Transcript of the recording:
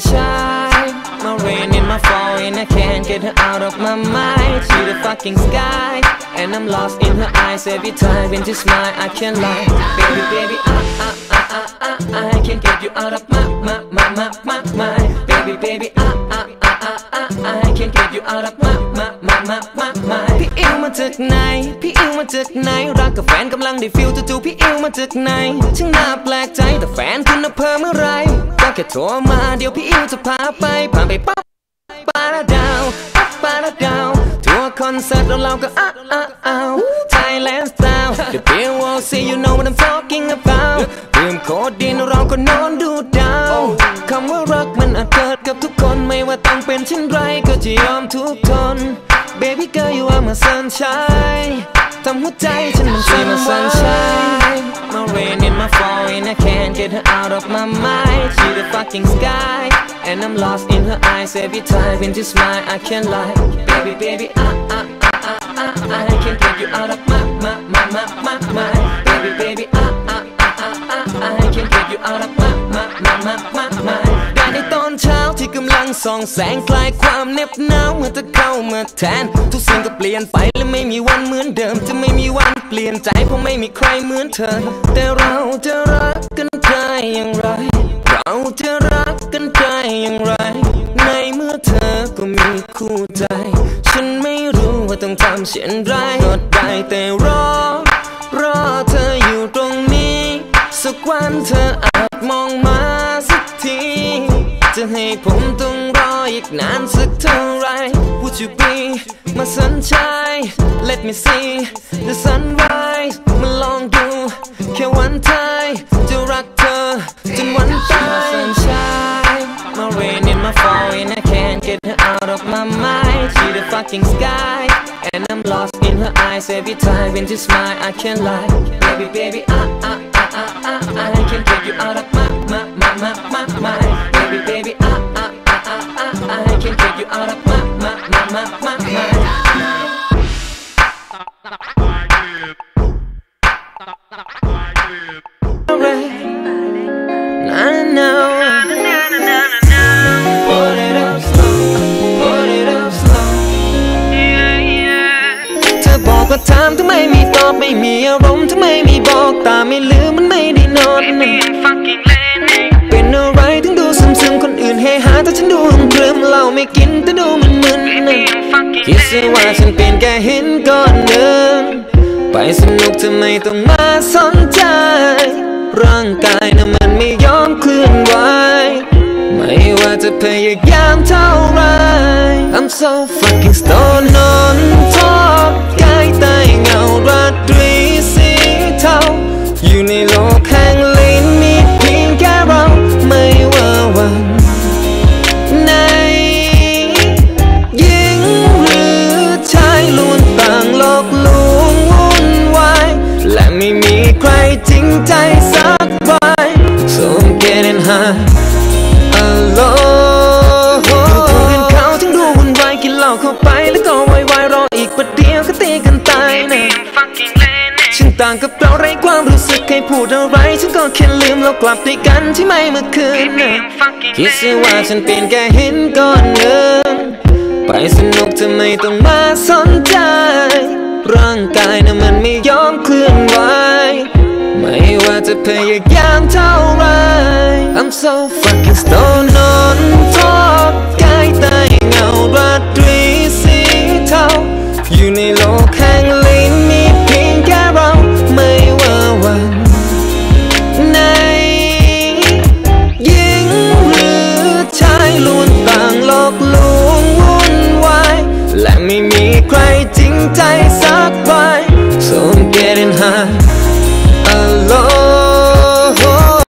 sunshine My rain in my fall and I can't get her out of my mind She the fucking sky And I'm lost in her eyes every time when she smile I can't lie Baby, baby, I, I, I, I, I, I can't get you out of my, my, my, my, my, my Baby, baby, I, I, I, I, I, I can't get you out of my, my, my, my, my, my พี่อิวมาจากไหน พี่อิวมาจากไหน รักกับแฟนกำลังได้ฟิลจู่ๆพี่อิวมาจากไหนช่างน่าแปลกใจแต่แฟนคุณน่ะเพ้อเมื่อไร ค่โทรมาเดี๋ยวพี่อิวจะพาไปพาไปปั๊บปาราดาวปาราดาวทัวร์คอนเสิร์ตแล้วเราก็อ้าวอ้าวอ้าว Thailand style The bill will see you know what I'm talking about ดื่มโคดีนเราก็นอนดูดาวคำว่ารักมันอาจเกิดกับทุกคนไม่ว่าต้องเป็นเช่นไรก็จะยอมทุกทน Baby girl you are my sunshine ทำหัวใจฉันมันสั่นไหว rain in my fall and I can't get her out of my mind She the fucking sky And I'm lost in her eyes every time when she smile I can't lie Baby, baby, I, I, I, I, I, I can't get you out of my, my, my, my, my mind Baby, baby, I, I, I, I, I, I can't get you out of my, my, my, my, my mind ได้ในตอนเช้าที่กำลังส่องแสงคลายความเหน็บหนาวเมื่อเธอเข้ามาแทน ทุกสิ่งก็เปลี่ยนไปและไม่มีวันเหมือนเดิม จะไม่มีวัน เปลี่ยนใจเพราะไม่มีใครเหมือนเธอ แต่เราจะรักกันได้อย่างไร เราจะรักกันได้อย่างไร ในเมื่อเธอก็มีคู่ใจ ฉันไม่รู้ว่าต้องทำเช่นไรก็ได้แต่รอ รอเธออยู่ตรงนี้ สักวันเธออาจมองมาสักที จะให้ผมต้องรออีกนานสักเท่าไร Would you be my sunshine Let me see the sunrise มาลองดู แค่วันไทยจะรักเธอจนวันตาย sunshine My rain in my fall and I can't get her out of my mind She the fucking sky And I'm lost in her eyes every time when she smile I can't lie Baby baby it up slow เธอบอกว่าถามทำไมไม่ตอบไม่มีอารมณ์ทำไมไม่บอกตาไม่ลืมมันไม่ได้นอนเป็นอะไรถึง คิดซะว่าฉันเป็นแค่หินก้อนหนึ่ง ไปสนุกทำไมต้องมาสนใจ ร่างกายน่ะมันไม่ยอมเคลื่อนไหว ไม่ว่าจะพยายามเท่าไร I'm so fucking stoned on top กายใต้เงาราตรี getting high alone ดูคนอื่นเขาทั้งดูวุ่นวายกินเหล้าเข้าไปแล้วก็วายวายรออีกประเดี๋ยวก็ตีกันตายนะฉันต่างกับเราไร้ความรู้สึกใครพูดอะไรฉันก็แค่ลืมเรากลับด้วยกันใช่ไหมเมื่อคืนนะคิดซะว่าฉันเป็นแค่หินก้อนหนึ่งไปสนุกทำไมต้องมาสนใจ ร่างกายน่ะมันไม่ยอมเคลื่อนไหวไม่ว่าจะพยายามเท่า so fucking stoned on top กายตายเงาราตรีสีเทาอยู่ในโลกแห่งลิ้นมีเพียงแค่เราไม่ว่าวันไหนยิงหรือชายล้วนต่างหลอกลวงวุ่นวายและไม่มีใครจริงใจ